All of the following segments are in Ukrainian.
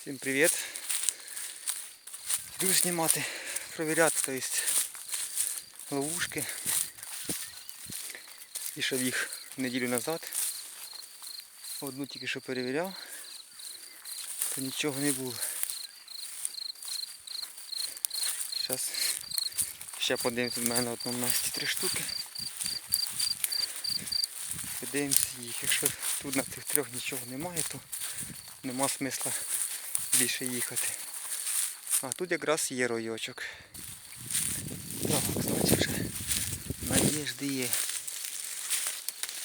Всім привіт. Йду знімати, провіряти, то есть, ловушки. Пішов їх неділю назад. Одну тільки що перевіряв, то нічого не було. Зараз ще подивимось в мене на одному місці три штуки. Подивимося їх. Якщо тут на цих трьох нічого немає, то нема смисла більше їхати. А тут якраз є ройочок. Так, значить вже надіжди є.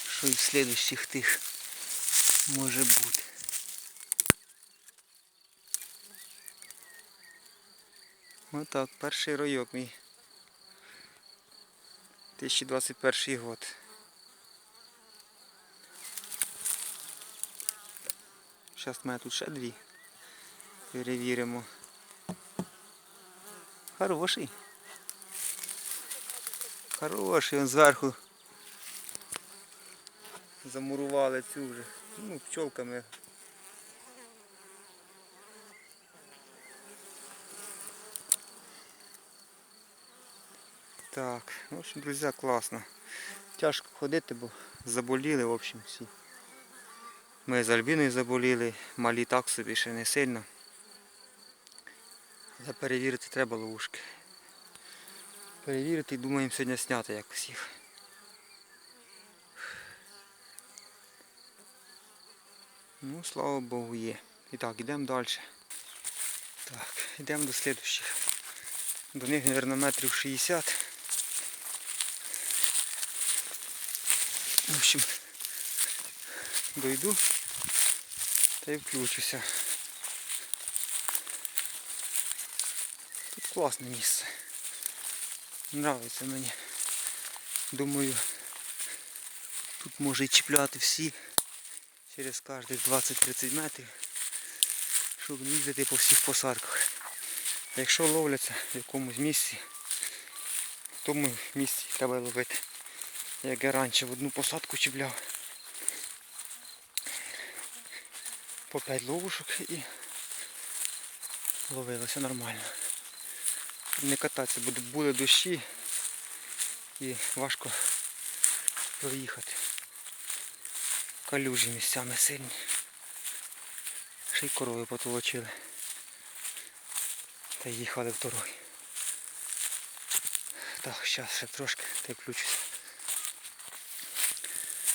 Що і в слідущих тих може бути. Отак, перший ройок мій. 2021 год. Зараз в мене тут ще дві. Перевіримо. Хороший. Хороший, он зверху. Замурували цю вже. Ну, пчолками. Так, в общем, друзі, класно. Тяжко ходити, бо заболіли, в общем, всі. Ми з Альбіною заболіли, малі так собі ще не сильно. Але перевірити треба ловушки. Перевірити і думаємо сьогодні зняти якось їх. Ну, слава Богу, є. І так, йдемо далі. Так, йдемо до слідущих. До них, мабуть, метрів 60. В общем, дойду та й включуся. Класне місце. Нравиться мені. Думаю, тут може і чіпляти всі через кожних 20-30 метрів, щоб не їздити по всіх посадках. Якщо ловляться в якомусь місці, в тому місці треба ловити. Як я раніше в одну посадку чіпляв. По 5 ловушок і ловилося нормально. Не кататися, буде, буде дощі і важко проїхати. Калюжі місцями сильні. Ще й корови потолочили. Та їхали в дороги. Так, зараз ще трошки та й.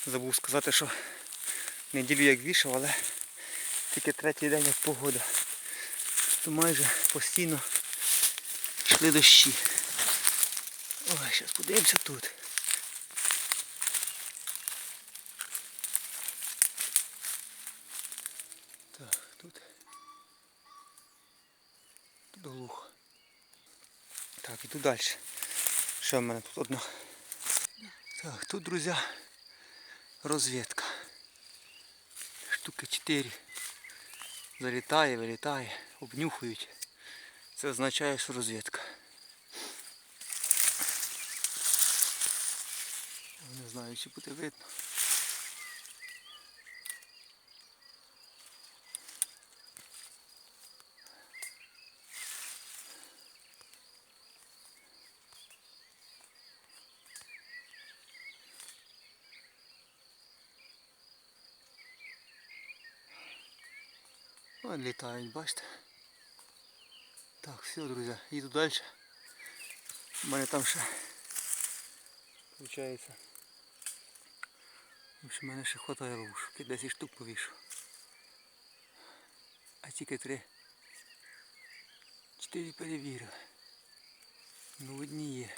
Забув сказати, що неділю як вішав, але тільки третій день як погода. То майже постійно йшли дощі. Ой, зараз подивимося тут. Так, тут. Тут глухо. Так, іду далі. Що в мене тут одно. Так, тут, друзі, розвідка. Штуки 4. Залітає, вилітає, обнюхують. Це означає, що розвідка. знаю, чи буде видно. Вон літають, бачите. Так, все, друзі, їду далі. У мене там ще виходить. В мене ще хватає ловушок. Я 10 штук повішу. А тільки три. Чотири перевірили. Ну одні є.